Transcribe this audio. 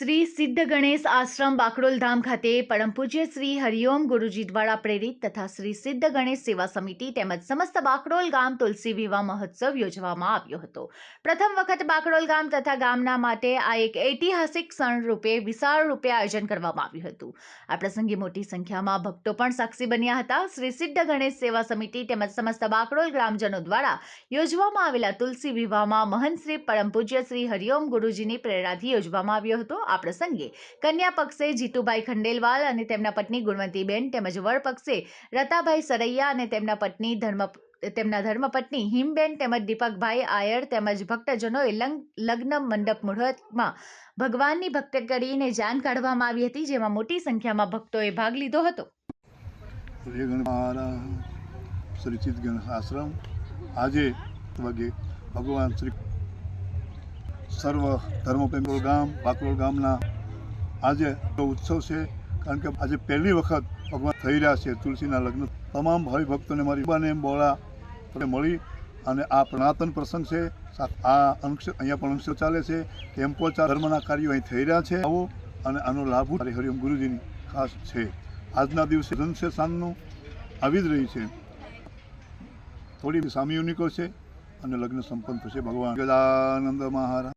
શ્રી સિદ્ધ ગણેશ આશ્રમ બાકડોલ ધામ ખાતે પરમ પૂજ્ય શ્રી હરિઓમ ગુરુજી દ્વારા પ્રેરિત તથા શ્રી સિદ્ધ ગણેશ સેવા સમિતિ તેમજ સમસ્ત બાકડોલ ગામ તુલસી વિવાહ મહોત્સવ યોજવામાં આવ્યો હતો. પ્રથમ વખત બાકડોલ ગામ તથા ગામના માટે આ એક ઐતિહાસિક ક્ષણ રૂપે, વિશાળ રૂપે આયોજન કરવામાં આવ્યું હતું. આ પ્રસંગે મોટી સંખ્યામાં ભક્તો પણ સાક્ષી બન્યા હતા. શ્રી સિદ્ધ ગણેશ સેવા સમિતિ તેમજ સમસ્ત બાકડોલ ગ્રામજનો દ્વારા યોજવામાં આવેલા તુલસી વિવાહમાં મહંત શ્રી પરમ પૂજ્ય શ્રી હરિઓમ ગુરુજીની પ્રેરણાથી યોજવામાં આવ્યો હતો. આ પ્રસંગે કન્યા પક્ષે જીતુભાઈ ખંડેલવાલ અને તેમના પત્ની ગુણવંતીબેન તેમજ વર પક્ષે રતાભાઈ સરૈયા અને તેમના પત્ની ધર્મ તેમના ધર્મપત્ની હિમબેન તેમજ દીપકભાઈ આયર તેમજ ભક્તજનોએ લંગ લગ્ન મંડપ મુહૂર્તમાં ભગવાનની ભક્ત કરીને જાન કાઢવામાં આવી હતી, જેમાં મોટી સંખ્યામાં ભક્તોએ ભાગ લીધો હતો. આજે ભગવાન શ્રી સર્વ ધર્મપ્રેમી ગામ, બાકરોલ ગામના આજે ઉત્સવ છે, કારણ કે આજે પહેલી વખત ભગવાન થઈ રહ્યા છે તુલસીના લગ્ન. તમામ ભાવિ ભક્તોને મારી બાને બોળા મળી અને આ પ્રણાતન પ્રસંગ છે. આ અંશ અહીંયા પણ અંશો ચાલે છે. ટેમ્પો ચાર ધર્મના કાર્યો અહીં થઈ રહ્યા છે. આવો અને આનો લાભ મારી હરિઓમ ગુરુજીની ખાસ છે. આજના દિવસે ધનશે સાંજનું આવી જ રહી છે. થોડી સામી યુનિકો છે અને લગ્ન સંપન્ન થશે. ભગવાન ગજાનંદ મહારાજ.